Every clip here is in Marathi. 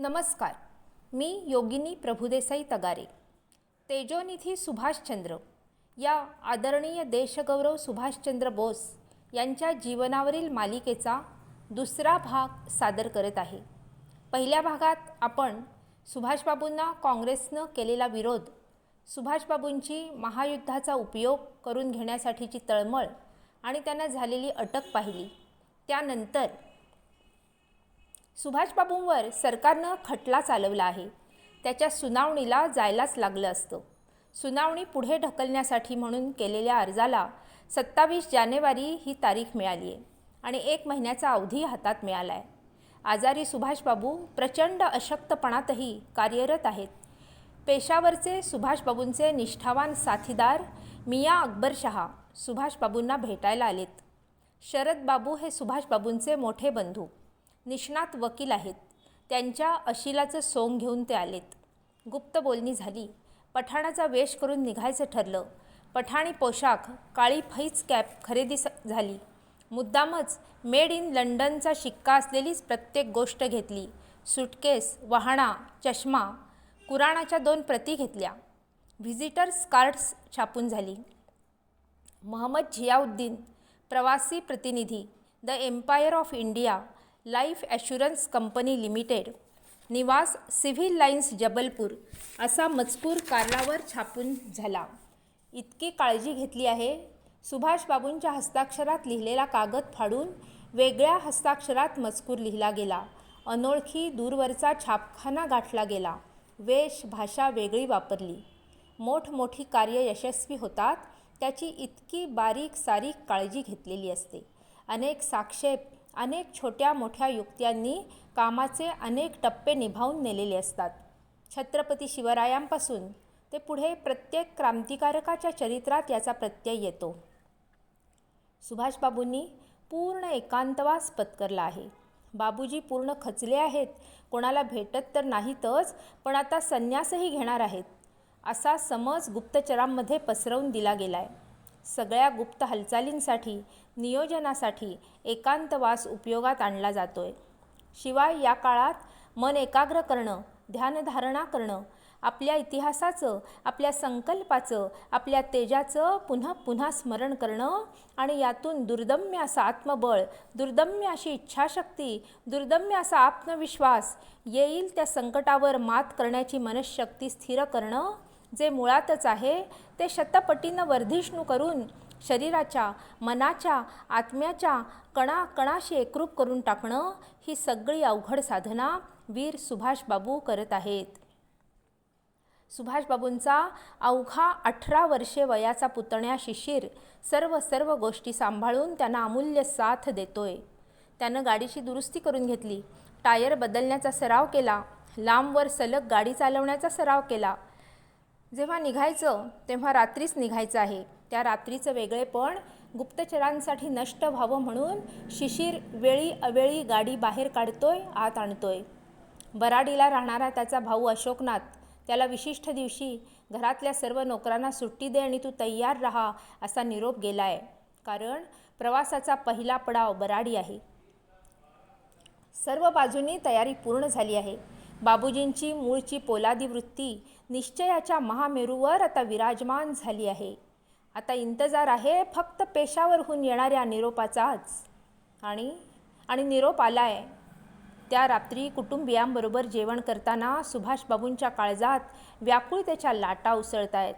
नमस्कार. मी योगिनी प्रभुदेसाई तगारे. तेजोनिधी सुभाषचंद्र. या आदरणीय देशगौरव सुभाषचंद्र बोस यांच्या जीवनावरील मालिकेचा दुसरा भाग सादर करत आहे. पहिल्या भागात आपण सुभाषबाबूंना काँग्रेसनं केलेला विरोध सुभाषबाबूंची महायुद्धाचा उपयोग करून घेण्यासाठीची तळमळ आणि त्यांना झालेली अटक पाहिली. त्यानंतर सुभाषबाबूंवर सरकारनं खटला चालवला आहे. त्याच्या सुनावणीला जायलाच लागलं असतं. सुनावणी पुढे ढकलण्यासाठी म्हणून केलेल्या अर्जाला सत्तावीस जानेवारी ही तारीख मिळाली आहे आणि एक महिन्याचा अवधी हातात मिळाला आहे आजारी सुभाषबाबू प्रचंड अशक्तपणातही कार्यरत आहेत. पेशावरचे सुभाषबाबूंचे निष्ठावान साथीदार मिया अकबर शहा सुभाषबाबूंना भेटायला आलेत. शरद बाबू हे सुभाषबाबूंचे मोठे बंधू. निष्णात वकील आहेत. त्यांच्या अशिलाचं सोंग घेऊन ते आलेत. गुप्त बोलणी झाली. पठाणाचा वेश करून निघायचं ठरलं. पठाणी पोशाख काळी फैच कॅप खरेदी स झाली. मुद्दामच मेड इन लंडनचा शिक्का असलेलीच प्रत्येक गोष्ट घेतली. सुटकेस वाहणा चष्मा कुराणाच्या दोन प्रती घेतल्या. व्हिजिटर्स कार्ड्स छापून झाली. महमद झियाउद्दीन प्रवासी प्रतिनिधी the Empire of India Life Assurance Company Limited निवास सिव्हिल लाईन्स जबलपूर असा मजकूर कारलावर छापून झाला. इतकी काळजी घेतली आहे. सुभाषबाबूंच्या हस्ताक्षरात लिहिलेला कागद फाडून वेगळ्या हस्ताक्षरात मजकूर लिहिला गेला. अनोळखी दूरवरचा छापखाना गाठला गेला. वेश भाषा वेगळी वापरली. मोठमोठी कार्य यशस्वी होतात त्याची इतकी बारीक सारीक काळजी घेतलेली असते. अनेक साक्षेप अनेक छोट्या मोठ्या युक्त्यांनी कामाचे अनेक टप्पे निभावून नेलेले असतात. छत्रपती शिवरायांपासून ते पुढे प्रत्येक क्रांतिकारकाच्या चरित्रात याचा प्रत्यय येतो. सुभाषबाबूंनी पूर्ण एकांतवास पत्करला आहे. बाबूजी पूर्ण खचले आहेत. कोणाला भेटत तर नाहीतच पण आता संन्यासही घेणार आहेत. असा समज गुप्तचरांमध्ये पसरवून दिला गेला आहे सगळ्या गुप्त हालचालींसाठी नियोजनासाठी एकांतवास उपयोगात आणला जातो आहे शिवाय या काळात मन एकाग्र करणं ध्यानधारणा करणं आपल्या इतिहासाचं आपल्या संकल्पाचं आपल्या तेजाचं पुन्हा पुन्हा स्मरण करणं आणि यातून दुर्दम्य असं आत्मबळ दुर्दम्य अशी इच्छाशक्ती दुर्दम्य असा आत्मविश्वास येईल त्या संकटावर मात करण्याची मनशक्ती स्थिर करणं जे मुळातच आहे ते शतपटीनं वर्धिष्णू करून शरीराच्या मनाच्या आत्म्याच्या कणा कणाशी एकरूप करून टाकणं ही सगळी अवघड साधना वीर सुभाषबाबू करत आहेत. सुभाषबाबूंचा अवघा अठरा वर्षे वयाचा पुतण्या शिशिर सर्व सर्व गोष्टी सांभाळून त्यांना अमूल्य साथ देतोय. त्यानं गाडीची दुरुस्ती करून घेतली. टायर बदलण्याचा सराव केला. लांबवर सलग गाडी चालवण्याचा सराव केला. जेव्हा निघायचं तेव्हा रात्रीच निघायचं आहे. त्या रात्रीचं वेगळेपण गुप्तचरांसाठी नष्ट व्हावं म्हणून शिशिर वेळी अवेळी गाडी बाहेर काढतोय आत आणतोय. बराडीला राहणारा त्याचा भाऊ अशोकनाथ त्याला विशिष्ट दिवशी घरातल्या सर्व नोकरांना सुट्टी दे आणि तू तयार राहा असा निरोप गेला आहे कारण प्रवासाचा पहिला पडाव बराडी आहे. सर्व बाजूंनी तयारी पूर्ण झाली आहे. बाबूजींची मूळची पोलादी वृत्ती निश्चयाच्या महामेरूवर आता विराजमान झाली आहे. आता इंतजार आहे फक्त पेशावरहून येणाऱ्या निरोपाचाच. आणि आणि निरोप आला आहे त्या रात्री कुटुंबियांबरोबर जेवण करताना सुभाषबाबूंच्या काळजात व्याकुळतेच्या लाटा उसळत आहेत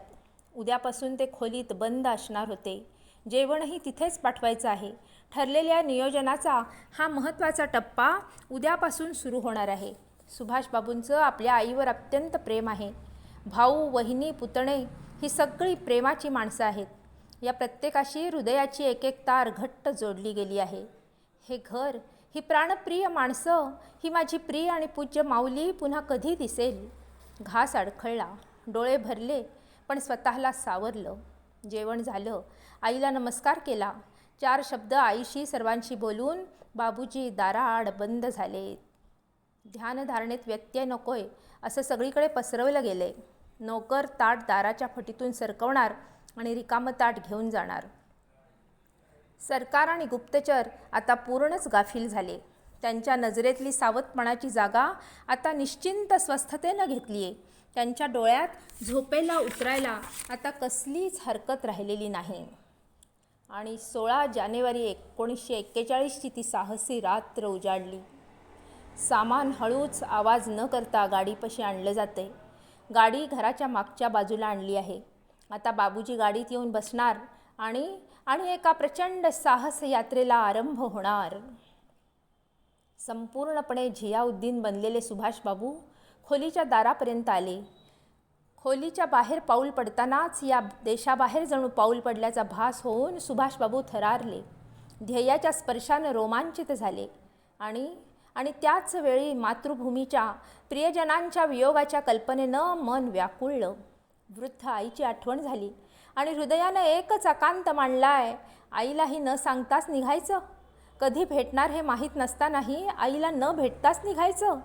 उद्यापासून ते खोलीत बंद असणार होते. जेवणही तिथेच पाठवायचं आहे. ठरलेल्या नियोजनाचा हा महत्त्वाचा टप्पा उद्यापासून सुरू होणार आहे. सुभाषबाबूंचं आपल्या आईवर अत्यंत प्रेम आहे. भाऊ वहिनी पुतणे ही सगळी प्रेमाची माणसं आहेत. या प्रत्येकाशी हृदयाची एक एक तार घट्ट जोडली गेली आहे. हे घर ही प्राणप्रिय माणसं ही माझी प्रिय आणि पूज्य माऊली पुन्हा कधी दिसेल? घास अडखळला डोळे भरले पण स्वतःला सावरलं. जेवण झालं आईला नमस्कार केला. चार शब्द आईशी सर्वांशी बोलून बाबूजी दाराआड बंद झाले ध्यानधारणेत व्यत्यय नकोय असं सगळीकडे पसरवलं गेलं आहे नोकर ताट दाराच्या फटीतून सरकवणार आणि रिकामं ताट घेऊन जाणार. सरकार आणि गुप्तचर आता पूर्णच गाफील झाले. त्यांच्या नजरेतली सावधपणाची जागा आता निश्चिंत स्वस्थतेनं घेतली आहे त्यांच्या डोळ्यात झोपेला उतरायला आता कसलीच हरकत राहिलेली नाही. आणि सोळा जानेवारी एकोणीसशे एक्केचाळीसची ती साहसी रात्र उजाडली. सामान हळूच आवाज न करता गाडीपाशी आणलं जाते गाडी घराच्या मागच्या बाजूला आणली आहे. आता बाबूजी गाडीत येऊन बसणार आणि आणि एका प्रचंड साहस यात्रेला आरंभ होणार. संपूर्णपणे झियाउद्दीन बनलेले सुभाषबाबू खोलीच्या दारापर्यंत आले. खोलीच्या बाहेर पाऊल पडतानाच या देशाबाहेर जणू पाऊल पडल्याचा भास होऊन सुभाषबाबू थरारले. ध्येयाच्या स्पर्शानं रोमांचित झाले आणि आणि त्याच वेळी मातृभूमीच्या प्रियजनांच्या वियोगाच्या कल्पनेनं मन व्याकुळलं. वृद्ध आईची आठवण झाली आणि हृदयानं एकच अकांत मांडलाय आईलाही न सांगताच निघायचं. कधी भेटणार हे माहीत नसतानाही आईला न भेटताच निघायचं.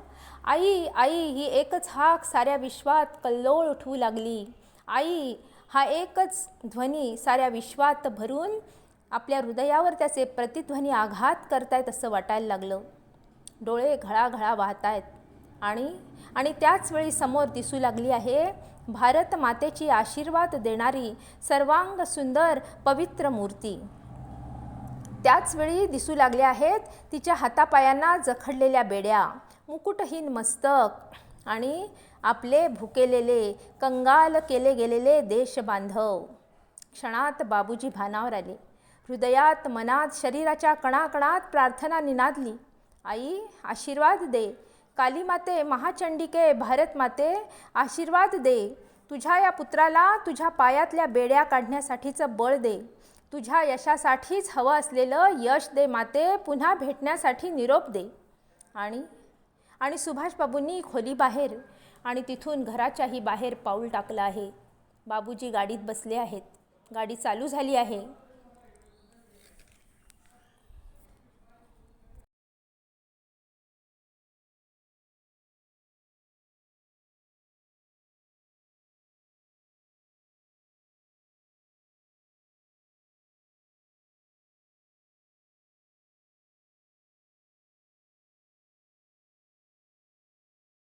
आई आई ही एकच हाक साऱ्या विश्वात कल्लोळ उठवू लागली. आई हा एकच ध्वनी साऱ्या विश्वात भरून आपल्या हृदयावर त्याचे प्रतिध्वनी आघात करतायत असं वाटायला लागलं. डोळे घळाघळा वाहत आहेत आणि आणि त्याचवेळी समोर दिसू लागली आहे भारत मातेची आशीर्वाद देणारी सर्वांग सुंदर पवित्र मूर्ती. त्याचवेळी दिसू लागल्या आहेत तिच्या हातापायांना जखडलेल्या बेड्या. मुकुटहीन मस्तक आणि आपले भुकेलेले कंगाल केले गेलेले देशबांधव. क्षणात बाबूजी भानावर आले. हृदयात मनात शरीराच्या कणाकणात प्रार्थना निनादली. आई आशीर्वाद दे. कालीमाते महाचंडिके भारत माते आशीर्वाद दे. तुझ्या या पुत्राला तुझ्या पायातल्या बेड्या काढण्यासाठीचं बळ दे. तुझ्या यशासाठीच हवं असलेलं यश दे माते पुन्हा भेटण्यासाठी निरोप दे. आणि आणि सुभाषबाबूंनी खोलीबाहेर आणि तिथून घराच्याही बाहेर पाऊल टाकलं आहे. बाबूजी गाडीत बसले आहेत. गाडी चालू झाली आहे.